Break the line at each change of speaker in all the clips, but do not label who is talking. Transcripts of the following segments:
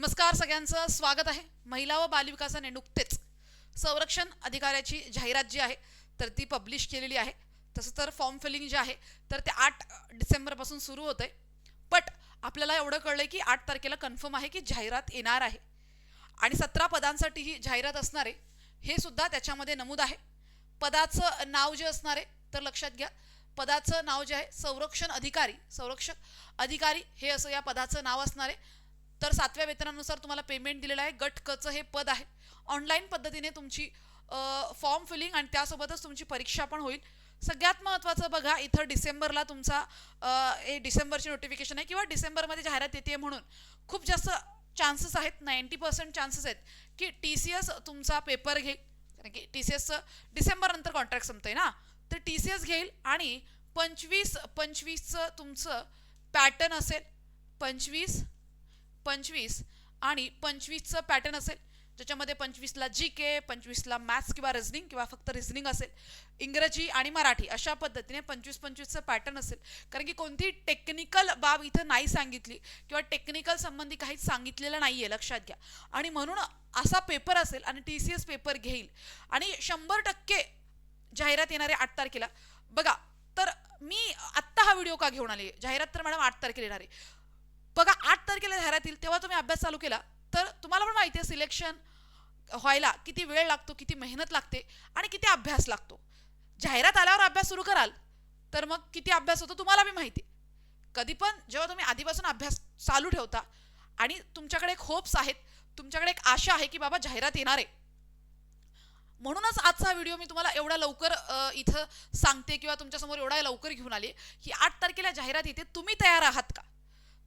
नमस्कार सगळ्यांचं स्वागत आहे. महिला व बालविकासाने नुकतेच संरक्षण अधिकाऱ्याची जाहिरात जी आहे तर ती पब्लिश केलेली आहे. तसं तर फॉर्म फिलिंग जे आहे तर ते आठ डिसेंबरपासून सुरू होतं आहे बट आपल्याला एवढं कळलं की आठ तारखेला कन्फर्म आहे की जाहिरात येणार आहे. आणि सतरा पदांसाठी ही जाहिरात असणार आहे हे सुद्धा त्याच्यामध्ये नमूद आहे. पदाचं नाव जे असणार आहे तर लक्षात घ्या. पदाचं नाव जे आहे संरक्षण अधिकारी संरक्षक अधिकारी हे असं या पदाचं नाव असणार. आहे तर सातव्या वेतनानुसार तुम्हाला पेमेंट दिलेलं आहे. गट कचं हे पद आहे. ऑनलाईन पद्धतीने तुमची फॉर्म फिलिंग आणि त्यासोबतच तुमची परीक्षा पण होईल. सगळ्यात महत्त्वाचं बघा इथं डिसेंबरला तुमचा हे डिसेंबरची नोटिफिकेशन आहे किंवा डिसेंबरमध्ये जाहिरात येते म्हणून. खूप जास्त चान्सेस आहेत नाईंटी पर्सेंट चान्सेस आहेत की टी सी एस तुमचा पेपर घेईल. कारण की टी सी एसचं डिसेंबरनंतर कॉन्ट्रॅक्ट संपतंय ना. तर टी सी एस घेईल आणि पंचवीस पंचवीसचं तुमचं पॅटर्न असेल. पंचवीस पंचवीस आणि पंचवीसचं पॅटर्न असेल ज्याच्यामध्ये पंचवीसला जी के पंचवीसला मॅथ्स किंवा रिझनिंग किंवा फक्त रिझनिंग असेल. इंग्रजी आणि मराठी अशा पद्धतीने पंचवीस पंचवीसचं पॅटर्न असेल. कारण की कोणती टेक्निकल बाब इथं नाही सांगितली किंवा टेक्निकल संबंधी काहीच सांगितलेलं नाही आहे लक्षात घ्या. आणि म्हणून असा पेपर असेल आणि टी सी एस पेपर घेईल. आणि शंभर टक्के जाहिरात येणारे आठ तारखेला. बघा तर मी आत्ता हा व्हिडिओ का घेऊन आले? जाहिरात तर मॅडम आठ तारखेला येणार आहे. बघा आठ तारखेला जाहिरात तेव्हा तुम्ही अभ्यास चालू केला तर तुम्हाला पण माहिती आहे सिलेक्शन व्हायला किती वेळ लागतो किती मेहनत लागते आणि किती अभ्यास लागतो. जाहिरात आल्यावर अभ्यास सुरू कराल तर मग किती अभ्यास होतो तुम्हाला बी माहिती. कधी पण जेव्हा तुम्ही आधीपासून अभ्यास चालू ठेवता आणि तुमच्याकडे एक होप्स आहेत तुमच्याकडे एक आशा आहे की बाबा जाहिरात येणार आहे. म्हणूनच आजचा व्हिडिओ मी तुम्हाला एवढा लवकर इथं सांगते किंवा तुमच्यासमोर एवढा लवकर घेऊन आली की आठ तारखेला जाहिरात येते तुम्ही तयार आहात का?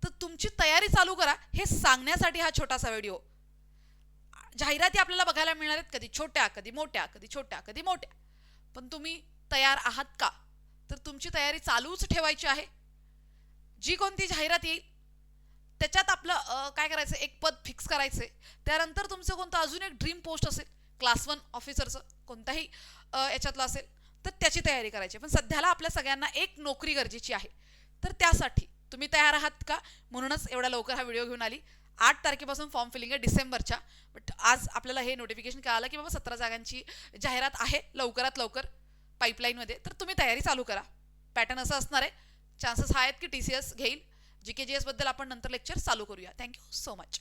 तर तुमची तयारी चालू करा. हे सांगण्यासाठी हा छोटासा व्हिडिओ. जाहिराती आपल्याला बघायला मिळणार आहेत. कधी छोट्या कधी मोठ्या कधी छोट्या कधी मोठ्या. पण तुम्ही तयार आहात का? तर तुमची तयारी चालूच ठेवायची आहे. जी कोणती जाहिरात येईल त्याच्यात आपलं काय करायचं? एक पद फिक्स करायचं त्यानंतर तुमचं कोणतं अजून एक ड्रीम पोस्ट असेल क्लास वन ऑफिसरचं कोणताही याच्यातलं असेल तर त्याची तयारी करायची पण सध्याला आपल्या सगळ्यांना एक नोकरी गरजेची आहे. तर त्यासाठी तुम्ही तयार आहात का? म्हणूनच एवढा लवकर हा व्हिडिओ घेऊन आली. आठ तारखेपासून फॉर्म फिलिंग आहे डिसेंबरच्या. बट आज आपल्याला हे नोटिफिकेशन कळालं की बाबा सतरा जागांची जाहिरात आहे लवकरात लवकर पाईपलाईनमध्ये तर तुम्ही तयारी चालू करा. पॅटर्न असं असणार आहे. चान्सेस हा आहेत की टी सी एस घेईल. जी के जी एसबद्दल आपण नंतर लेक्चर चालू करूया. Thank you so much